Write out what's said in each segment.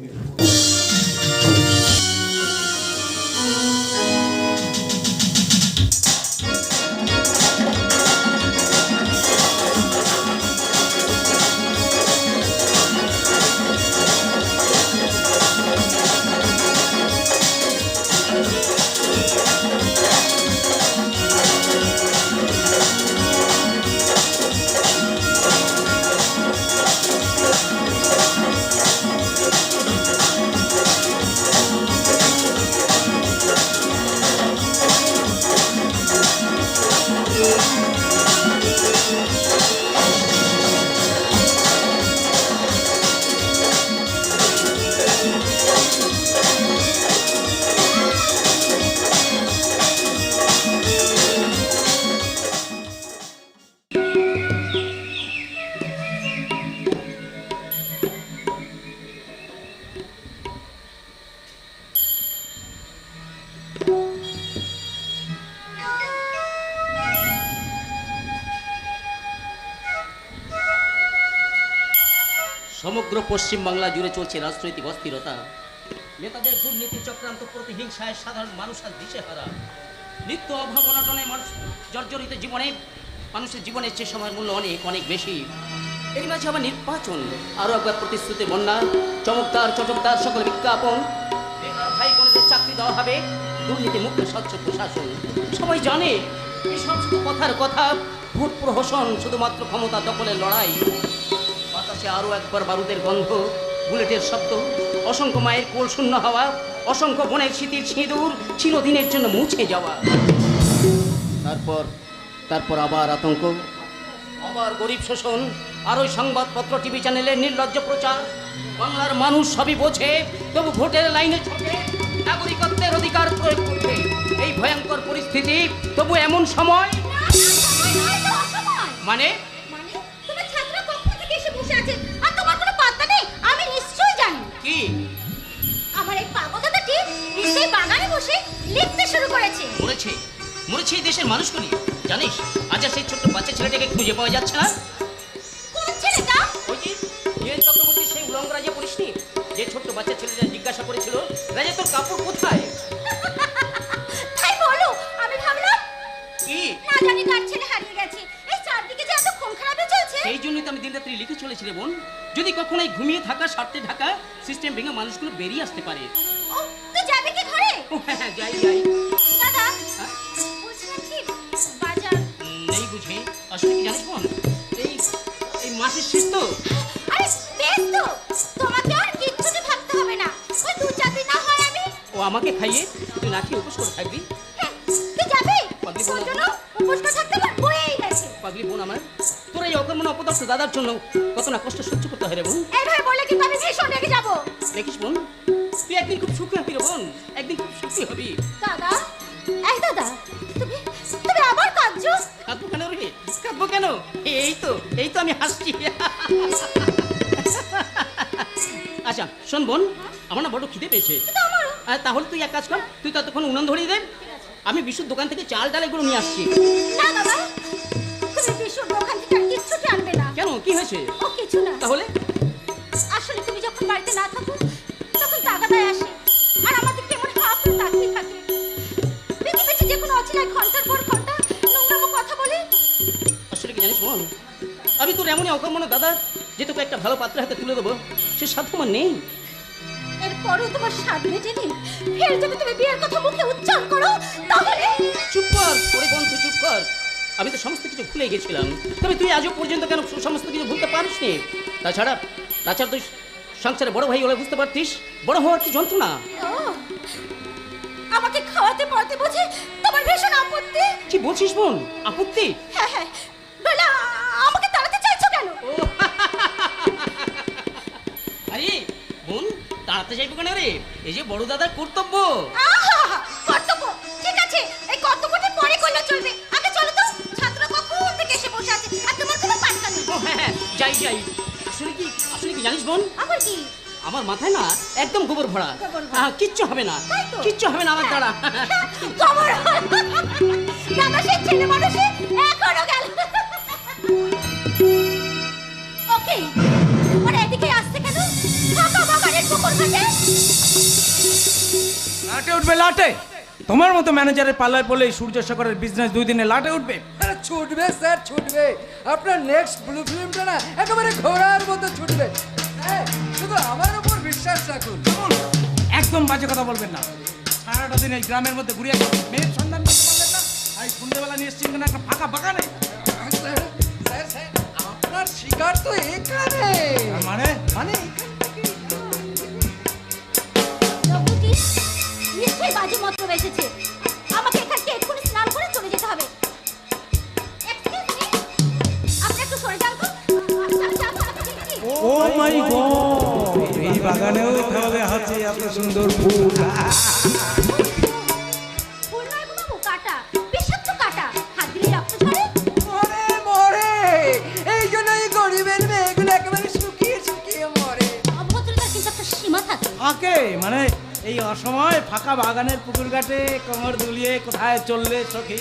Yeah. সমগ্র পশ্চিম বাংলা জুড়ে চলছে রাজনৈতিক অস্থিরতা। নেতাদের দুর্নীতি চক্রান্ত প্রতিহিংসায় সাধারণ মানুষ আর দিশেহারা। নিত্য অভাব অনটনে মানুষ জর্জরিত জীবনে, মানুষের জীবনের চেয়ে সময়ের মূল্য অনেক অনেক বেশি। এর মাঝে আবার নির্বাচন। আরও একবার প্রতিশ্রুতি বন্যা, চমকদার, চটকদার সকল বিজ্ঞাপন। ভাই বোনেদের চাকরি দেওয়া হবে দুর্নীতি মুক্ত স্বচ্ছ প্রশাসন সবাই জানে, এই সমস্ত কথার কথা ভোট প্রহসন শুধুমাত্র ক্ষমতা দখলের লড়াই। বাতাসে আরও একবার বারুদের গন্ধ বুলেটের শব্দ অসংখ্য মায়ের কোল শূন্য হওয়া অসংখ্য বনের স্মৃতির সিঁদুর চিরদিনের জন্য মুছে যাওয়া। তারপর তারপর আবার আতঙ্ক? আবার গরিব শোষণ আর ওই সংবাদপত্র টিভি চ্যানেলের নির্লজ্জ প্রচার। বাংলার মানুষ সবই বোঝে তবু ভোটের লাইনে ছোটে নাগরিকত্বের অধিকার প্রয়োগ করছে এই ভয়ঙ্কর পরিস্থিতি তবু এমন সময়? মানে? বসে আছে আর তোমার কোনো পাত্তা নেই আমি নিশ্চয়ই জানি। কি? আমার এই পাগল দাদাটি নিশ্চয়ই বাগানে বসে লিখতে শুরু করেছে। মরেছে? মরেছে এই দেশের মানুষগুলি জানিস? আজ আর সেই ছোট্ট বাচ্চা ছেলেটাকে খুঁজে পাওয়া যাচ্ছে না? কোন ছেলেটা? ওই যে চক্রবর্তী সেই উলঙ্গ রাজা পড়িসনি যে ছোট্ট বাচ্চা ছেলেটা জিজ্ঞাসা করেছিল রাজা তোর কাপড় কোথায়? তাই বলো আমি ভাবলাম কি? না জানি কার জন্যই তো আমি দিন রাত্রি লিখে চলেছি রে বোন। যদি কখনো এই ঘুমিয়ে থাকা স্বার্থে ঢাকা সিস্টেম ভেঙে মানুষগুলো বেরিয়ে আসতে পারে। ও তুই যাবে কি ঘরে? ও হ্যাঁ হ্যাঁ যাই যাই। দাদা হ্যাঁ? কি? বাজার। নেই বুঝে। আসলে কি জানিস বোন এই এই মাসের শেষ তো? আরে বেশ তো। তোমাকে আর কিচ্ছুতে ভাবতে হবে না। ওই দু চার দিন না হয় আমি। ও আমাকে খাইয়ে তুই না খেয়ে উপোস করে থাকবি? হ্যাঁ, তুই যাবি? থাকতে গেছে। পাগলি বোন আমার। তোর এই অকর্মণ অপদার্থ দাদার জন্য কত না কষ্ট সহ্য করতে হয় রে বোন। এইভাবে বলে কিন্তু আমি ভীষণ রেগে যাব। দেখিস বোন তুই একদিন খুব সুখী হবি রে বোন একদিন খুব সুখী হবি। দাদা এই দাদা তুমি তুমি আবার কাঁদছো? কাঁদবো কেন রে? কাঁদবো কেন? এই তো এই তো আমি হাসছি। আচ্ছা শোন বোন আমার না বড় খিদে পেয়েছে। তাহলে তুই এক কাজ কর তুই ততক্ষণ উনান ধরিয়ে দে। আমি বিশুর দোকান থেকে চাল ডাল এগুলো নিয়ে আসছি। না দাদা। কি হয়েছে? ও কিছু না। তাহলে? আসলে তুমি যখন বাড়িতে না থাকো তখন তাগাদায় আসে। আর আমাদের কেমন হাফ তাকিয়ে থাকে? বেঁচে বেঁচে যে কোনো অচেনায় ঘণ্টার পর ঘণ্টা নোংরামো কথা বলে। আসলে কি জানিস বোন? আমি তোর এমনই অকর্মণ দাদা যে তোকে একটা ভালো পাত্রের হাতে তুলে দেবো। সে সাধ্য আমার নেই। এরপরও তোমার স্বাদ মেটেনি ফের যদি তুমি বিয়ের কথা মুখে উচ্চারণ করো তাহলে চুপ কর ওরে বোন চুপ কর। আমি তো সমস্ত কিছু ভুলে গেছিলাম। তবে তুই আজও পর্যন্ত কেন সমস্ত কিছু ভুলতে পারিস নি তাছাড়া তাছাড়া তুই সংসারে বড় ভাই হলে বুঝতে পারতিস বড় হওয়ার কি যন্ত্রণা? আমাকে খাওয়াতে পড়াতে বুঝে? তোমার ভীষণ আপত্তি। কি বলছিস বোন? আপত্তি? হ্যাঁ হ্যাঁ। আমাকে তাড়াতে চাইছো কেন? আরে বোন তাড়াতে যাইবো কেন রে? এই যে বড় দাদার কর্তব্য। যাই যাই। আসলে কি আসলে কি জানিস বোন? আবার কি? আমার মাথায় না একদম গোবর ভরা। কিচ্ছু হবে না। কিচ্ছু হবে না আমার দ্বারা। খবর দাদা সেই ছেলে মানুষে এখনও গেল। ওকে ওরা এদিকে আসছে কেন? ফাঁকা বাগানের পুকুর লাটে উঠবে লাটে। তোমার মতো ম্যানেজারের পাল্লায় পড়লে সূর্য শেখরের বিজনেস দুই দিনে লাটে উঠবে। ছুটবে স্যার ছুটবে। আপনার নেক্সট ব্লু ফিল্মটা না একেবারে ঘোড়ার মতো ছুটবে। হ্যাঁ, শুধু আমার উপর বিশ্বাস রাখুন। একদম বাজে কথা বলবেন না। সারাটা দিন এই গ্রামের মধ্যে ঘুরিয়ে মেয়ের সন্ধান করতে পারলেন না। আর এই সন্ধ্যেবেলা নিয়ে এসছেন কিনা? একটা ফাঁকা বাগানে। স্যার, স্যার, স্যার, আপনার শিকার তো এখানে। মানে? মানে এখান বাজে এসেছে আমাকে এখান থেকে এক্ষুনি স্নান করে চলে যেতে হবে আপনি একটু সরে যান তো। ও মাই গড এই বাগানেও তাহলে আছে এত সুন্দর ফুল ফুল নয় বাবু, কাঁটা, বিষাক্ত কাঁটা। হাত দিলে রক্ত ঝরে। মরে মরে এই জন্যই গরিবের মেয়েগুলো একেবারে শুকিয়ে শুকিয়ে মরে অভদ্রতার কিন্তু একটা সীমা থাকে ফাঁকে মানে এই অসময় ফাঁকা বাগানের পুকুর ঘাটে কোমর দুলিয়ে কোথায় চললে সখী?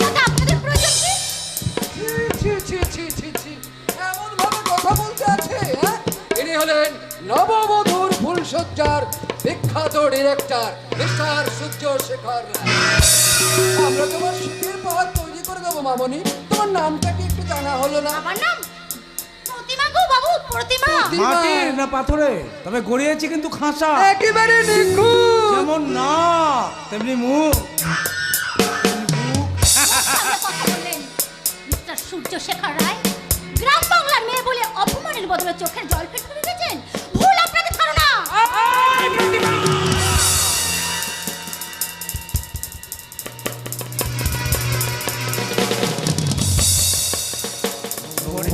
তাতে আপনাদের প্রয়োজন কি? ছি ছি ছি ছি ছি এমন ভাবে কথা বলতে আছে হ্যাঁ? ইনি হলেন নববধূর ফুলসজ্জার বিখ্যাত ডিরেক্টর মিস্টার সূর্য শেখর। আমরা তোমার শীতের পাহাড় তৈরি করে দেবো মামনি। তোমার নামটা কি একটু জানা হলো না? আমার নাম প্রতিমা গো বাবু প্রতিমা। মাটির না পাথরে? তবে গড়িয়েছি কিন্তু খাঁচা। একেবারে নিখুঁত। যেমন না তেমনি মুখ। সূর্য শেখর রায়। গ্রাম বাংলার মেয়ে বলে অপমানের বদলে চোখের জল ফেটে দিয়েছেন ভুল আপনাকে ছাড়ো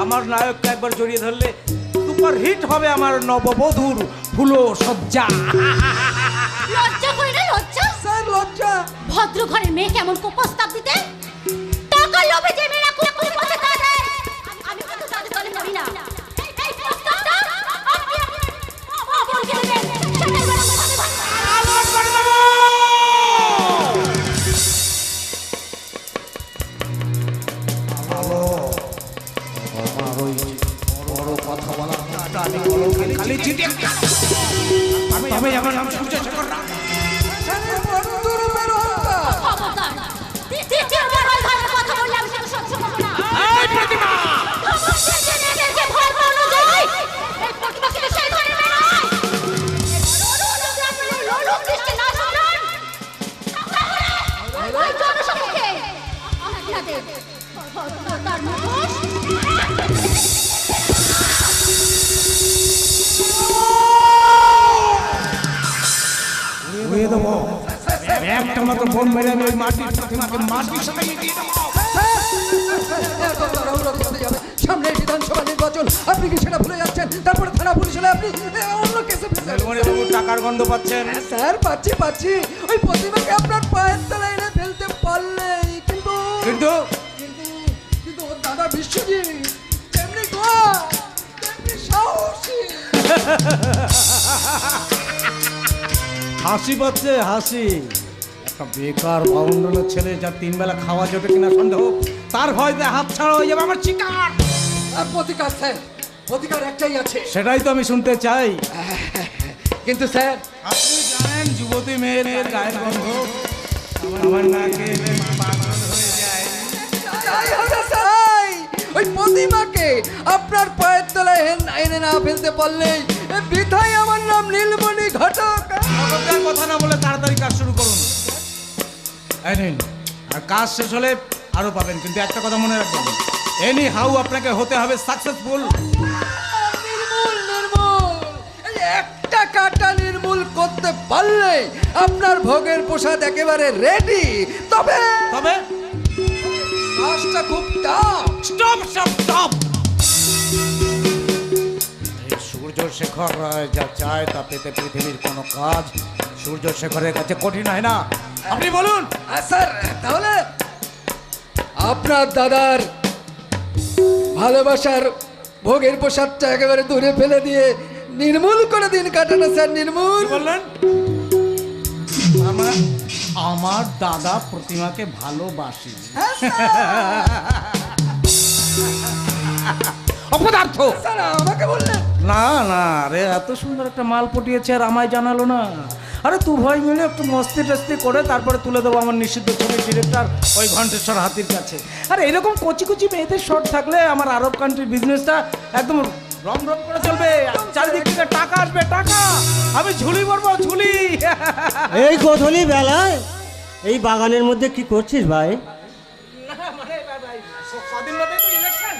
আমার নায়ককে একবার জড়িয়ে ধরলে সুপার হিট হবে আমার নববধূর ফুলো সজ্জা লজ্জা করে না লজ্জা? স্যার লজ্জা। ভদ্র ঘরের মেয়ে কেমন প্রস্তাব দিতে? টাকা লোভে যে মেয়েরা চিঠি তবে আমার নাম সূর্য শেখর রায়। একটা মতো বোম মেরে আমি ওই মাটির প্রতিমাকে মাটির সাথে মিটিয়ে। সামনে বিধানসভা নির্বাচন আপনি কি সেটা ভুলে যাচ্ছেন? তারপরে থানা পুলিশ হলে আপনি অন্য কেসে টাকার গন্ধ পাচ্ছেন। স্যার পাচ্ছি পাচ্ছি। ওই প্রতিমাকে আপনার পায়ের তলায় এনে ফেলতে পারলেই কিন্তু কিন্তু কিন্তু কিন্তু ওর দাদা বিশ্বজিৎ তেমনি গোয়া তেমনি সাহসী। হাসি পাচ্ছে হাসি। একটা বেকার বাউন্ডলের ছেলে যার তিন বেলা খাওয়া জোটে কিনা সন্দেহ তার ভয়তে হাত ছাড়া হয়ে যাবে আমার শিকার। আর প্রতিকার স্যার প্রতিকার একটাই আছে। সেটাই তো আমি শুনতে চাই। কিন্তু স্যার আপনি জানেন যুবতী মেয়ের গায়ের গন্ধ আমার নাকে পাগল হয়ে যায়। তাই হবে তাই ওই প্রতিমাকে আপনার পায়ের তলায় এনে না ফেলতে পারলেই এ বৃথাই আমার নাম নীলমণি এই নিন। আর কাজ শেষ হলে আরও পাবেন কিন্তু একটা কথা মনে রাখবেন। এনি হাউ আপনাকে হতে হবে সাকসেসফুল নির্মূল নির্মূল। এই একটা কাটা নির্মূল করতে পারলে আপনার ভোগের প্রসাদ একেবারে রেডি তবে তবে? কাজটা খুব tough stop stop stop Suryashekhar Roy যা চায় তা পেতে পৃথিবীর কোনো কাজ সূর্যশেখরের কাছে কঠিন হয় না। আপনি বলুন। স্যার তাহলে আপনার দাদার ভালোবাসার ভোগের প্রসাদটা একেবারে দূরে ফেলে দিয়ে নির্মূল করে দিন কাটানো স্যার নির্মূল। কি বললেন? আমার আমার দাদা প্রতিমাকে ভালোবাসি অপদার্থ! স্যার আমাকে বললেন। না না আরে এত সুন্দর একটা মাল পটিয়েছে আর আমায় জানালো না। আরে তু ভাই মিলে একটু মস্তি টস্তি করে তারপরে তুলে দেবো আমার নিষিদ্ধ ছবির ডিরেক্টর ওই ঘণ্টেশ্বর হাতির কাছে। আর এরকম কচি কচি মেয়েদের শর্ট থাকলে আমার আরব কান্ট্রির বিজনেসটা একদম রম রম করে চলবে। চারিদিক থেকে টাকা আসবে টাকা। আমি ঝুলি পড়ব ঝুলি। এই গধূলি বেলায় এই বাগানের মধ্যে কি করছিস ভাই?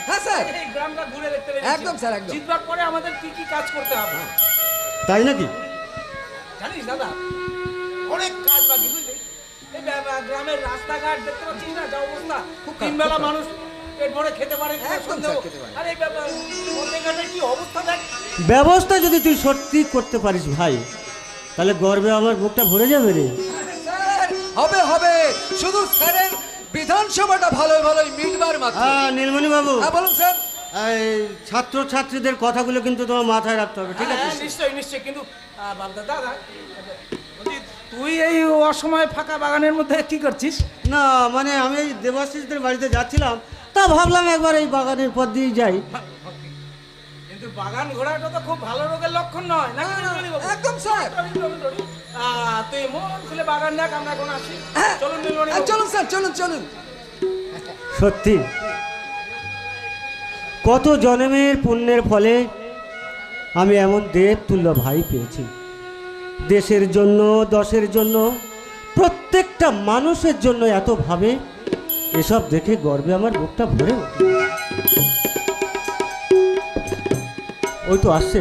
হ্যাঁ, স্যার। এই গ্রামটা ঘুরে দেখতে বেরিয়েছি। একদম, স্যার, একদম। জিতবার পরে আমাদের কি কি কাজ করতে হবে? তাই নাকি? জানিস দাদা? অনেক কাজ বাকি বুঝলি? এই গ্রামের রাস্তাঘাট দেখতে পাচ্ছিস না? যা অবস্থা। খুব তিন বেলা মানুষ পেট ভরে খেতে পারে। আর এই ব্যা- ব্যা- কি অবস্থা দেখ। ব্যবস্থা যদি তুই সত্যি করতে পারিস ভাই তাহলে গর্বে আমার বুকটা ভরে যাবে রে। হবে হবে। শুধু স্যারের বিধানসভাটা ভালো ভালোই মিটবার মাত্র। হ্যাঁ নীলমণি বাবু হ্যাঁ বলুন স্যার। ছাত্র ছাত্রীদের কথাগুলো কিন্তু তোমার মাথায় রাখতে হবে ঠিক আছে? হ্যাঁ, নিশ্চয়ই নিশ্চয়ই কিন্তু দাদা তুই এই অসময়ে ফাঁকা বাগানের মধ্যে কি করছিস? না মানে আমি এই দেবাশিসদের বাড়িতে যাচ্ছিলাম তা ভাবলাম একবার এই বাগানের পর দিয়ে যাই। কিন্তু বাগান ঘোরাটা তো খুব ভালো রোগের লক্ষণ নয় না? একদম স্যার। তুই মন খুলে বাগান দেখ আমরা এখন আসি। হ্যাঁ, চলুন হ্যাঁ, চলুন স্যার চলুন চলুন। সত্যি? কত জন্মের পুণ্যের ফলে আমি এমন দেব তুল্য ভাই পেয়েছি। দেশের জন্য, দশের জন্য, প্রত্যেকটা মানুষের জন্য এত ভাবে এসব দেখে গর্বে আমার বুকটা ভরে ওই তো আসছে।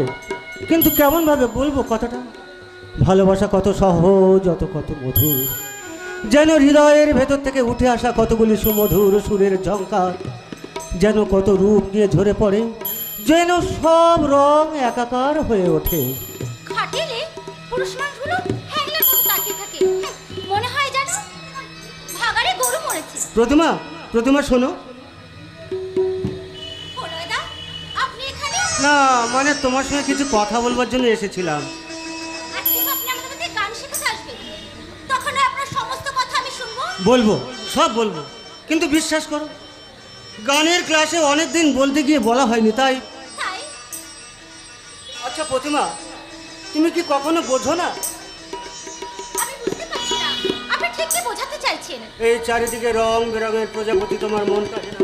কিন্তু কেমনভাবে বলব কথাটা? ভালোবাসা কত সহজ, অত কত মধুর। যেন হৃদয়ের ভেতর থেকে উঠে আসা কতগুলি সুমধুর সুরের ঝঙ্কার যেন কত রূপ নিয়ে ঝরে পড়ে যেন সব রং একাকার হয়ে ওঠে। খাটেলে পুরুষ মানুষগুলো হ্যাংলার মতো তাকিয়ে থাকে। হ্যাঁ, মনে হয় যেন ভাগাড়ে গরু মরেছে। প্রতিমা প্রতিমা শোনো। না মানে তোমার সঙ্গে কিছু কথা বলবার জন্য এসেছিলাম। বলব সব বলব। কিন্তু বিশ্বাস করো গানের ক্লাসে অনেক দিন বলতে গিয়ে বলা হয়নি তাই? আচ্ছা প্রতিমা তুমি কি কখনো বোঝো না? এই চারিদিকে রং বেরঙের প্রজাপতি তোমার মন কাটে না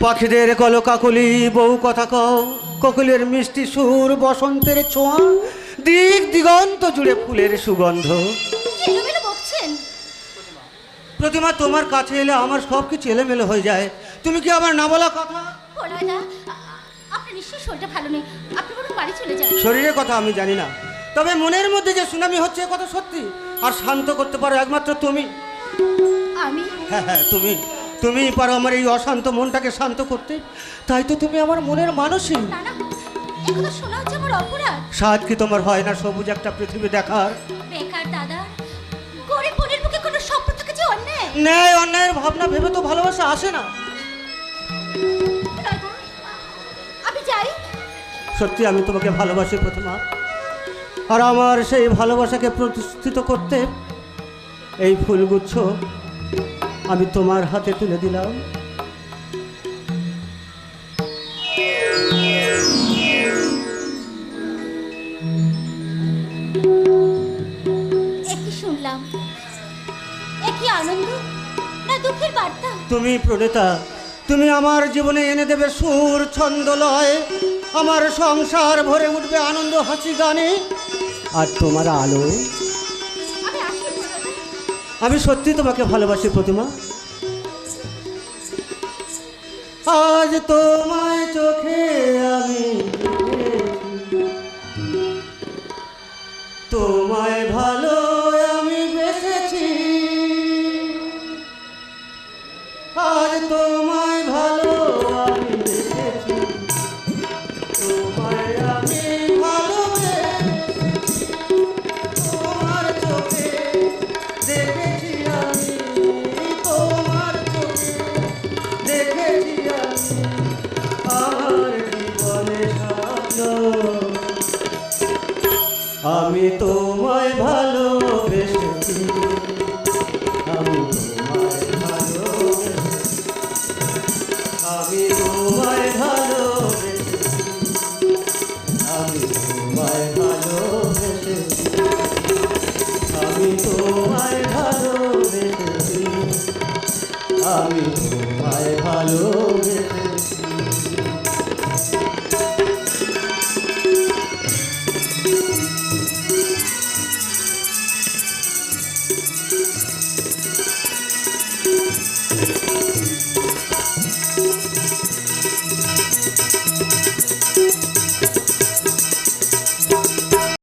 পাখিদের কলকাকলি বউ কথা কও কোকিলের মিষ্টি সুর বসন্তের ছোঁয়া দিক দিগন্ত জুড়ে ফুলের সুগন্ধ। প্রতিমা তোমার কাছে এলে আমার সব কিছু এলোমেলো হয়ে যায়। তুমি কি আমার না বলা কথা? আপনার নিশ্চয়ই শরীরটা ভালো নেই। আপনি বরং বাড়ি চলে যান। শরীরের কথা আমি জানি না। তবে মনের মধ্যে যে সুনামি হচ্ছে এ কথা সত্যি। আর শান্ত করতে পারো একমাত্র তুমি। আমি? হ্যাঁ হ্যাঁ তুমি। তুমি পারো আমার এই অশান্ত মনটাকে শান্ত করতে। তাই তো তুমি আমার মনের মানুষই সাজ কি তোমার হয় না সবুজ একটা পৃথিবী দেখার? ন্যায় অন্যায়ের ভাবনা ভেবে তো ভালোবাসা আসে না। আমি যাই। সত্যি আমি তোমাকে ভালোবাসি প্রথমা আর আমার সেই ভালোবাসাকে প্রতিষ্ঠিত করতে এই ফুলগুচ্ছ আমি তোমার হাতে তুলে দিলাম। শুনলাম? একই আনন্দ? দুঃখের বার্তা। তুমি প্রণেতা তুমি আমার জীবনে এনে দেবে সুর ছন্দ লয়। আমার সংসার ভরে উঠবে আনন্দ হাসি গানে। আর তোমার আলোয় আমি আসি দাদা। আমি সত্যি তোমাকে ভালোবাসি প্রতিমা। আজ তোমায় চোখে আমি তোমায় ভালো তোমায় ভালোবেসেছি। আমি তোমায় ভালোবেসেছি। আমি তোমায় ভালোবেসেছি। আমি তোমায় ভালোবেসেছি। আমি তোমায় ভালোবেসেছি। আমি তোমায় ভালোবেসেছি।